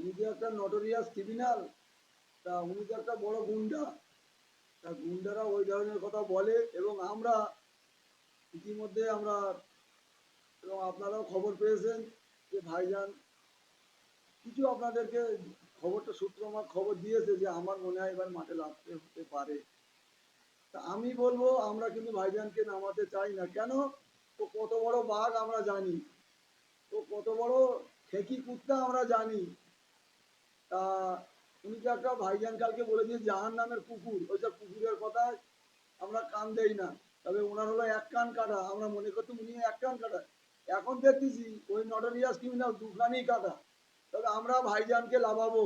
উনি যে একটা নটোরিয়াস ক্রিমিনাল তা উনি তো একটা বড় গুন্ডা। তা গুন্ডারা ওই ধরনের কথা বলে এবং আমরা ইতিমধ্যে আমরা এবং আপনারাও খবর পেয়েছেন যে ভাইজান কিছু আপনাদেরকে খবরটা সূত্র আমার খবর দিয়েছে যে আমার মনে হয় এবার মাঠে নামতে হতে পারে। তা আমি বলব, আমরা কিন্তু ভাইজানকে নামাতে চাই না। কেন? ও কত বড় বাঘ আমরা জানি। ও কত বড় ঠেকি কুত্তা আমরা জানি। তা উনি তো একটা ভাইজান কালকে বলে দিয়ে জাহান নামের কুকুর ওইসব কুকুরের কথায় আমরা কান দেই না। তবে ওনার হলো এক কান কাটা, আমরা মনে করতাম উনি এক কান কাটা। এখন দেখতেছি ওই নটরিয়াস ক্রিমিনাল দুখানি কাটা। তবে আমরা ভাইজানকে লাভাবো।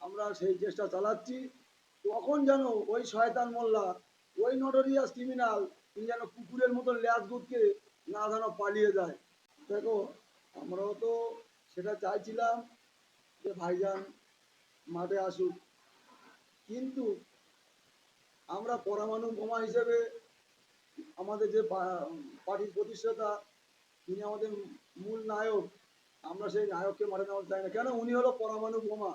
আমরা সেই চেষ্টা চালাচ্ছি। তখন যেন ওই শয়তান মোল্লা, ওই নটরিয়াস ক্রিমিনাল তিনি যেন কুকুরের মতো ল্যাস গুটকে না যেন পালিয়ে যায়। দেখো, আমরাও তো সেটা চাইছিলাম। যে ভাইজান মাঠে আসুক। কিন্তু আমরা পরমাণু বোমা হিসেবে আমাদের যে পার্টির প্রতিষ্ঠাতা, তিনি আমাদের মূল নায়ক, আমরা সেই নায়ককে মাঠে নামাতে চাই না। কেন? উনি হলো পরমাণু বোমা।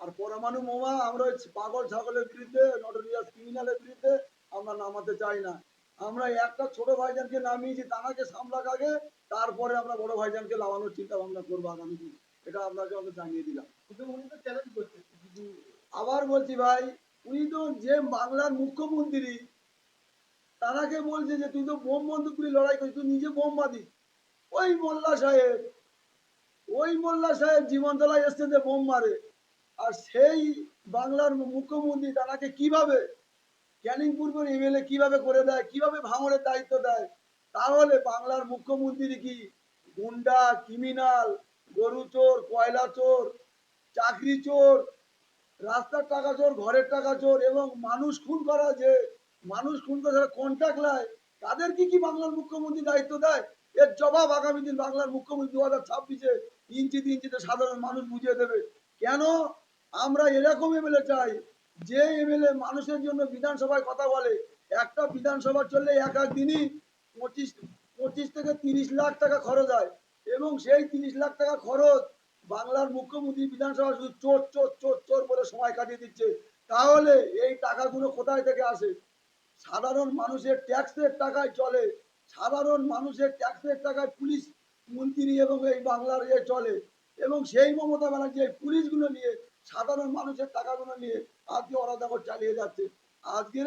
আর পরমাণু বোমা আমরা পাগল ছাগলের বিরুদ্ধে নটোরিয়াস ক্রিমিনালের বিরুদ্ধে আমরা নামাতে চাই না। আমরা একটা ছোট ভাইজানকে নামিয়েছি, তানাকে সামলাক আগে, তারপরে আমরা বড় ভাইজানকে লাগানোর চিন্তা ভাবনা করব আগামী দিন। এটা আপনাকে আমি জানিয়ে দিলাম। কিন্তু উনি তো চ্যালেঞ্জ করছে। আবার বলছি ভাই, উনি তো যে বাংলার মুখ্যমন্ত্রী, তারাকে বলছে যে তুই তো বোম বন্দুক করে লড়াই করিস তুই নিজে বোম বাঁধিস। ওই মোল্লা সাহেব, ওই মোল্লা সাহেব জীবনতলায় এসছে যে বোম মারে। আর সেই বাংলার মুখ্যমন্ত্রী তারাকে কীভাবে ক্যানিং পূর্বের এমএলএ কীভাবে করে দেয়, কীভাবে ভাঙড়ের দায়িত্ব দেয়, তাহলে বাংলার মুখ্যমন্ত্রী কি গুন্ডা ক্রিমিনাল গরু চোর, কয়লা চোর, চাকরি চোর, রাস্তার টাকা চোর, ঘরের টাকা চোর এবং মানুষ খুন করা যে, মানুষ খুন করে যারা কন্ট্যাক্ট নেয়, তাদের কি কি বাংলার মুখ্যমন্ত্রী দায়িত্ব দেয়? এর জবাব আগামী দিন বাংলার মুখ্যমন্ত্রী দু হাজার ছাব্বিশে ইঞ্চিতে ইঞ্চিতে সাধারণ মানুষ বুঝিয়ে দেবে। কেন? আমরা এরকম এমএলএ চাই, যে এমএলএ মানুষের জন্য বিধানসভায় কথা বলে, একটা বিধানসভা চললে এক এক দিনই পঁচিশ পঁচিশ থেকে তিরিশ লাখ টাকা খরচ হয়। এবং সেই তিরিশ লাখ টাকা খরচ বাংলার মুখ্যমন্ত্রী বিধানসভা শুধু চোর চোর চোর চোর বলে সময় কাটিয়ে দিচ্ছে। তাহলে এই টাকাগুলো কোথায় থেকে আসে? সাধারণ মানুষের ট্যাক্সের টাকায় চলে। সাধারণ মানুষের ট্যাক্সের টাকায় পুলিশ, মন্ত্রী এবং এই বাংলার ইয়ে চলে। এবং সেই মমতা ব্যানার্জি এই পুলিশগুলো নিয়ে, সাধারণ মানুষের টাকাগুলো নিয়ে আজকে দেখো চালিয়ে যাচ্ছে। আজকে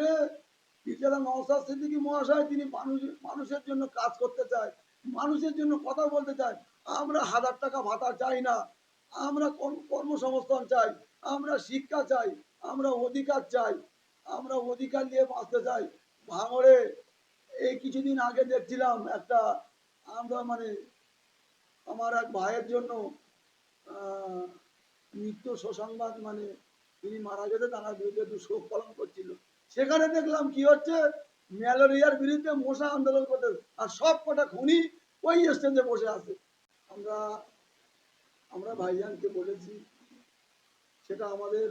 বিজেলা নওসাদ সিদ্দিকী মহাশয়, তিনি মানুষ, মানুষের জন্য কাজ করতে চায়। মানুষের জন্য কথা বলতে চাই আমরা হাজার টাকা ভাতা চাই না। আমরা কর্ম- কর্মসংস্থান চাই। আমরা শিক্ষা চাই। আমরা অধিকার চাই। আমরা অধিকার নিয়ে বাঁচতে চাই। ভাঙড়ে এই কিছুদিন আগে দেখছিলাম একটা আমরা মানে আমার এক ভাইয়ের জন্য মৃত্যু সুসংবাদ মানে তিনি মারা গেছে, তার বিরুদ্ধে একটু শোক পালন করছিল। সেখানে দেখলাম কি হচ্ছে? ম্যালেরিয়ার বিরুদ্ধে মশা আন্দোলন করতে আর সব কটা খুনি ওই স্টেজে বসে আছে। আমরা আমরা ভাইজানকে বলেছি, সেটা আমাদের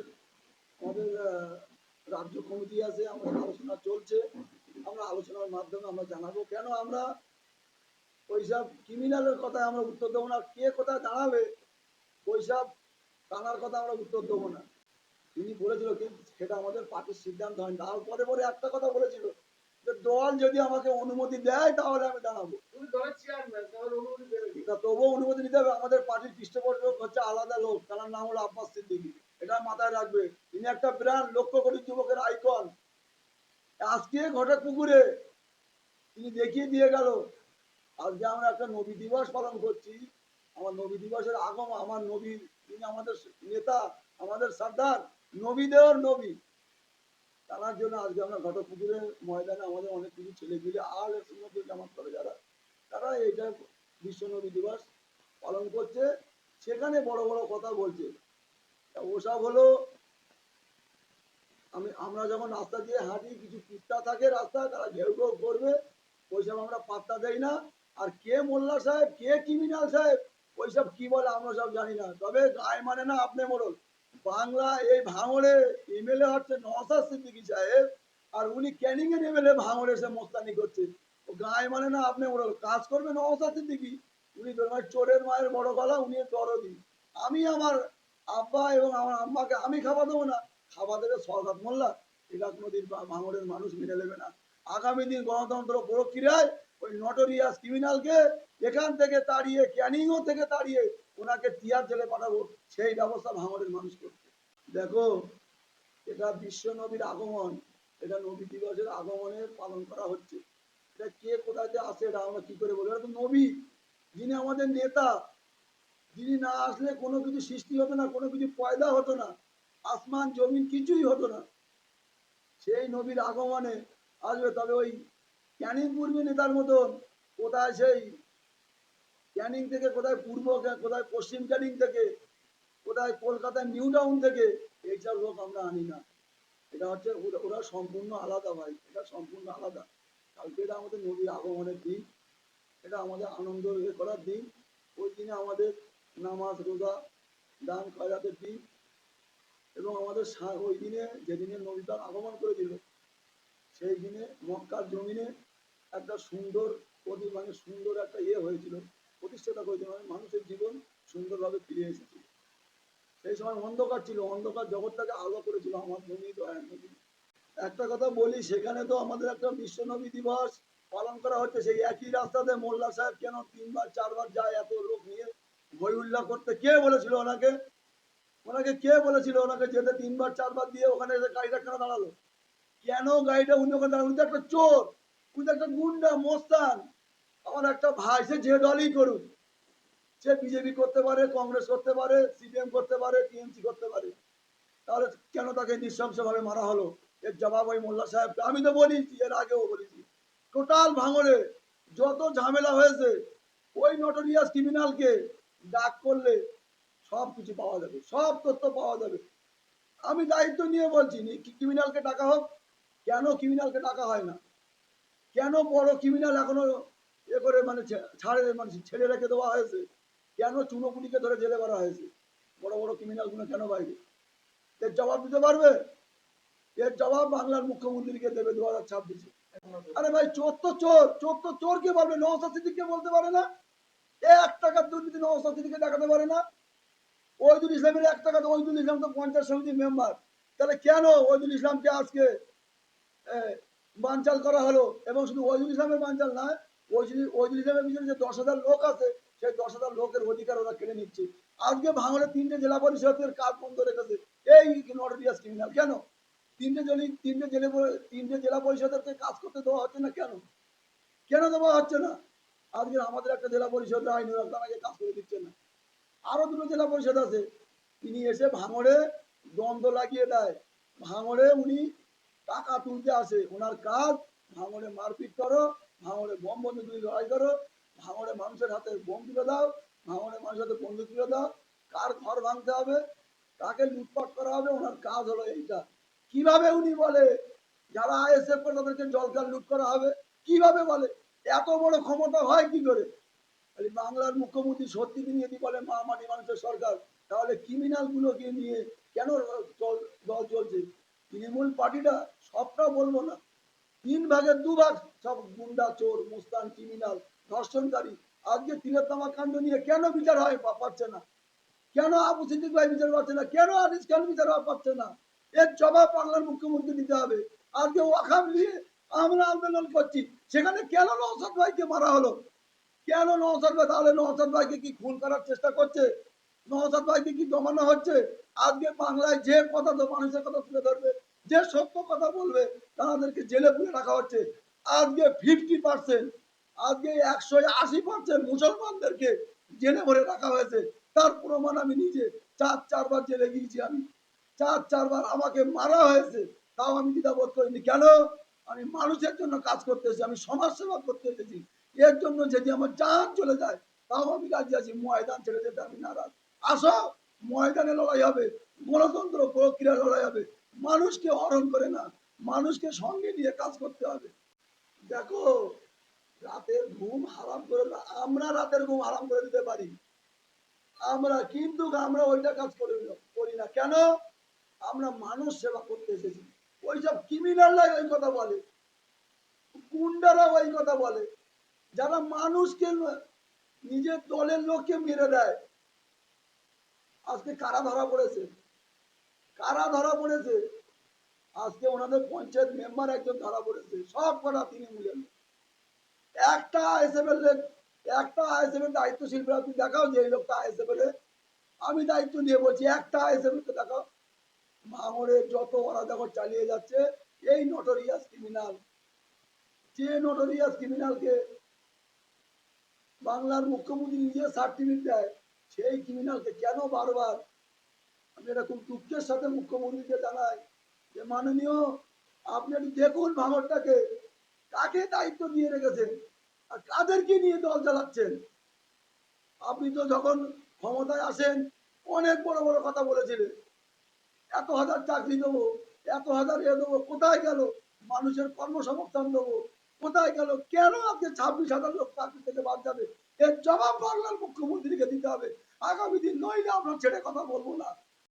আমাদের রাজ্য কমিটি আছে, আমাদের আলোচনা চলছে। আমরা আলোচনার মাধ্যমে আমরা জানাব কেন আমরা ওইসব ক্রিমিনালের কথা আমরা উত্তর দেবো না, কে কোথায় দাঁড়াবে, ওইসব টানার কথা আমরা উত্তর দেবো না। তিনি বলেছিল কিন্তু সেটা আমাদের পার্টির সিদ্ধান্ত হয় তারপরে পরে একটা কথা বলেছিল দল যদি আমাকে অনুমতি দেয় তাহলে আমি দাঁড়াবো। তবুও অনুমতি নিতে হবে। আমাদের পার্টির পৃষ্ঠপোষক হচ্ছে আলাদা লোক তার নাম হলো আব্বাস সিদ্দিকী। এটা মাথায় রাখবে। তিনি একটা ব্র্যান্ড লক্ষ কোটি যুবকের আইকন। আজকে ঘটে পুকুরে তিনি দেখিয়ে দিয়ে গেল আজকে আমরা একটা নবী দিবস পালন করছি। আমার নবী দিবসের আগম আমার নবী তিনি আমাদের নেতা আমাদের সর্দার নবী দেওয়ার নবী। তার জন্য আজকে আমরা ঘটপুকুরের ময়দানে আমাদের অনেক কিছু ছেলেপিলে আর সুন্নতি জামাত করে যারা। তারা এইটা বিশ্ব নবী দিবস পালন করছে। সেখানে বড় বড় কথা বলছে। ওসব হলো, আমি, আমরা যখন রাস্তা দিয়ে হাঁটি, কিছু কুত্তা থাকে রাস্তায় তারা ঘেউ ঘেউ করবে। ওইসব আমরা পাত্তা দেই না। আর কে মোল্লা সাহেব, কে ক্রিমিনাল সাহেব, ওইসব কি বলে আমরা সব জানি না। তবে গায়ে মানে না আপনি মোড়ল। বাংলা এই ভাঙড়ে এমএলএ হচ্ছে নওসাদ সিদ্দিকী সাহেব, আর উনি ক্যানিং এর এমএলএ ভাঙড়ে এসে মোস্তানি করছে। ও গায়ে মানে না আপনি মোড়ল কাজ করবে নওসাদ সিদ্দিকী? উনি ধরুন চোরের মায়ের বড় গলা, উনি দরদি। আমি আমার আব্বা এবং আমার আম্মাকে আমি খাবার দেবো না। খাবার দেবে সরকার মোল্লা এটা কোনোদিন বা- ভাঙড়ের মানুষ মেনে নেবে না। আগামী দিন গণতন্ত্র প্রক্রিয়ায় ওই নটোরিয়াস ক্রিমিনালকে এখান থেকে তাড়িয়ে, ক্যানিংও থেকে তাড়িয়ে ওনাকে টিয়ার জেলে পাঠাবো, সেই ব্যবস্থা ভাঙড়ের মানুষ করছে। দেখো, এটা বিশ্ব নবীর আগমন, এটা নবী দিবসের আগমনের পালন করা হচ্ছে। এটা কে কোথায় যে আসে, এটা আমরা কি করে বলব? এটা তো নবী, যিনি আমাদের নেতা, যিনি না আসলে কোনো কিছু সৃষ্টি হতো না, কোনো কিছু পয়দা হতো না, আসমান, জমিন কিছুই হতো না, সেই নবীর আগমনে আসবে তবে ওই ক্যানিং পূর্বী নেতার মতন, কোথায় সেই ক্যানিং থেকে কোথায় পূর্ব কোথায় পশ্চিম ক্যানিং থেকে, কোথায় কলকাতার নিউ টাউন থেকে, এইসব লোক আমরা আনি না। এটা হচ্ছে ওরা- সম্পূর্ণ আলাদা ভাই, এটা সম্পূর্ণ আলাদা। কালকে এটা আমাদের নবীর আগমনের দিন, এটা আমাদের আনন্দ করার দিন। ওই দিনে আমাদের নামাজ, রোজা দান খয়রাতের দিন। এবং আমাদের ওই দিনে যেদিনে নবী তার আগমন করেছিল, সেই দিনে মক্কার জমিনে একটা সুন্দর মানে সুন্দর একটা ইয়ে হয়েছিল। প্রতিষ্ঠাতা করেছিল মানে মানুষের জীবন সুন্দরভাবে ফিরে এসেছিল সেই সময় অন্ধকার ছিল, অন্ধকার জগৎটাকে আলো করেছিল আমার নবী দয়ার নবী একটা কথা বলি, সেখানে তো আমাদের একটা বিশ্ব নবী দিবস পালন করা হচ্ছে, সেই একই রাস্তাতে মোল্লা সাহেব কেন তিনবার, চারবার যায় এত লোক নিয়ে? হই উল্লাহ করতে কে বলেছিল ওনাকে? ওনাকে কে বলেছিল ওনাকে যেতে তিনবার, চারবার দিয়ে ওখানে এসে গাড়িটা কেন দাঁড়াল? কেন গাড়িটা উনি ওখানে দাঁড়াল? একটা চোর, উনি একটা গুন্ডা, মোস্তান। আমার একটা ভাই, সে যে দলই করুক, সে বিজেপি করতে পারে, কংগ্রেস করতে পারে, সিপিএম করতে পারে, টিএমসি করতে পারে, তাহলে কেন তাকে নৃশংসভাবে মারা হলো? এর জবাব ওই মোল্লা সাহেবকে। আমি তো বলেছি, এর আগেও বলেছি। টোটাল ভাঙড়ে যত ঝামেলা হয়েছে, ওই নটোরিয়াস ক্রিমিনালকে ডাক করলে সব কিছু পাওয়া যাবে, সব তথ্য পাওয়া যাবে। আমি দায়িত্ব নিয়ে বলছি ক্রিমিনালকে ডাকা হোক। কেন ক্রিমিনালকে ডাকা হয় না? কেন বড় ক্রিমিনাল এখনও এ করে মানে ছাড়ে মানে ছেড়ে রেখে দেওয়া হয়েছে। কেন চুনোপুটিকে ধরে জেলে করা হয়েছে? বড় বড় ক্রিমিনালগুলো কেন বাইরে? এর জবাব দিতে পারবে? এর জবাব বাংলার মুখ্যমন্ত্রীকে দেবে দু হাজার ছাব্বিশে। আরে ভাই চোর তো চোর চোর তো চোর কে বলবে নওসাদ সিদ্দিককে বলতে পারে না? এক টাকার দুর্নীতি নওসাদ সিদ্দিককে দেখাতে পারে না? ওইদুল ইসলামের এক টাকা ওইদুল ইসলাম তো পঞ্চায়েত সমিতির মেম্বার তাহলে কেন ওইদুল ইসলামকে আজকে বানচাল করা হলো? এবং শুধু ওইদুল ইসলামের বানচাল নয় আজকে আমাদের একটা জেলা পরিষদ আইন তারাকে কাজ করে দিচ্ছে না। আরও দুটো জেলা পরিষদ আছে। তিনি এসে ভাঙড়ে দ্বন্দ্ব লাগিয়ে দেয়। ভাঙড়ে উনি টাকা তুলতে আসে। ওনার কাজ, ভাঙড়ে মারপিট করো ভাঙড়ে বোম বন্ধু তুমি লড়াই করো, ভাঙড়ে মানুষের হাতে বোম তুলে দাও, ভাঙড়ে মানুষের হাতে বন্দুক তুলে দাও। কার ঘর ভাঙতে হবে? কাকে লুটপাট করা হবে? ওনার কাজ হলো এইটা। কীভাবে উনি বলে, যারা আইএসএফ করে তাদেরকে জলকার লুট করা হবে? কীভাবে বলে? এত বড় ক্ষমতা হয় কি করে? বাংলার মুখ্যমন্ত্রী সত্যি তিনি যদি বলেন মা, মাটি মানুষের সরকার, তাহলে ক্রিমিনাল গুলোকে নিয়ে কেন দল চলছে? তৃণমূল পার্টিটা সবটা বলব না। তিন ভাগের দু ভাগ। সব গুন্ডা, চোর, মুস্তান ক্রিমিনাল ধর্ষণকারী। আজকে তিলোত্তমা কাণ্ড নিয়ে কেন বিচার হয় পা- পাচ্ছে না? কেন আবু সিদ্দিক ভাই বিচার পাচ্ছে না? কেন আনিস কেন বিচার পাচ্ছে না? এর জবাব বাংলার মুখ্যমন্ত্রী দিতে হবে। আজকে ওয়াখাম নিয়ে আমরা আন্দোলন করছি। সেখানে কেন নৌসাদ ভাইকে মারা হলো? কেন নওসাদ ভাই তাহলে নওসাদ ভাইকে কি খুন করার চেষ্টা করছে? নওসাদ ভাইকে কি দমানো হচ্ছে? আজকে বাংলায় যে কথা তো মানুষের কথা তুলে ধরবে। যে সত্য কথা বলবে, তাদেরকে জেলে পুরে রাখা হচ্ছে। আজকে ফিফটি পার্সেন্ট আজকে একশো আশি পার্সেন্ট মুসলমানদেরকে জেলে ভরে রাখা হয়েছে। তার প্রমাণ আমি নিজে, চার, চারবার জেলে গিয়েছি আমি। চার, চারবার আমাকে মারা হয়েছে, তাও আমি দ্বিধাবোধ করিনি। কেন? আমি মানুষের জন্য কাজ করতে এসেছি, আমি সমাজ সেবা করতে এসেছি। এর জন্য যদি আমার জান চলে যায়, তাও আমি রাজি আছি, ময়দান ছেড়ে যেতে আমি নারাজ। আসো, ময়দানে লড়াই হবে, গণতন্ত্র প্রক্রিয়া লড়াই হবে। মানুষকে হরণ করে না, মানুষকে সঙ্গে নিয়ে কাজ করতে হবে। দেখো, রাতের ঘুম হারাম করে আমরা রাতের ঘুম হারাম করে দিতে পারি। আমরা কিন্তু আমরা ওইটা কাজ করি করি না। কেন? আমরা মানুষ সেবা করতে এসেছি। ওইসব ক্রিমিনালরা ওই কথা বলে, গুন্ডারা ওই কথা বলে। যারা মানুষকে নিজের দলের লোককে মেরে দেয়। আজকে কারা ধরা পড়েছে? কারা ধরা পড়েছে? আজকে ওনাদের পঞ্চায়েত মেম্বার একজন ধরা পড়েছে। সব কটা তৃণমূলের। একটা আইএসএফ একটা আইএসএফ এর দায়িত্বশীল তুমি দেখাও যে এই লোকটা আইএসএফ এর আমি দায়িত্ব নিয়ে বলছি, একটা আইএসএফ কে দেখাও। মামরের যত ওরা দেখো চালিয়ে যাচ্ছে, এই নটোরিয়াস ক্রিমিনাল যে নটোরিয়াস ক্রিমিনালকে বাংলার মুখ্যমন্ত্রী নিজে সার্টিফিকেট দেয়, সেই ক্রিমিনালকে কেন বারবার আমি খুব দুঃখের সাথে মুখ্যমন্ত্রীকে জানাই যে মাননীয়, আপনি দেখুন ভাঙরটাকে। কাকে দায়িত্ব দিয়ে রেখেছেন? আর কাদেরকে নিয়ে দল চালাচ্ছেন? আপনি তো যখন ক্ষমতায় আসেন, অনেক বড় বড় কথা বলেছিলেন। এত হাজার চাকরি দেবো, এত হাজার এ দেবো, কোথায় গেল? মানুষের কর্মসংস্থান দেবো, কোথায় গেল? কেন আজকে ছাব্বিশ হাজার লোক চাকরি থেকে বাদ যাবে? এর জবাব বাংলার মুখ্যমন্ত্রীকে দিতে হবে। আগামী দিন নইলে আমরা ছেড়ে কথা বলব না।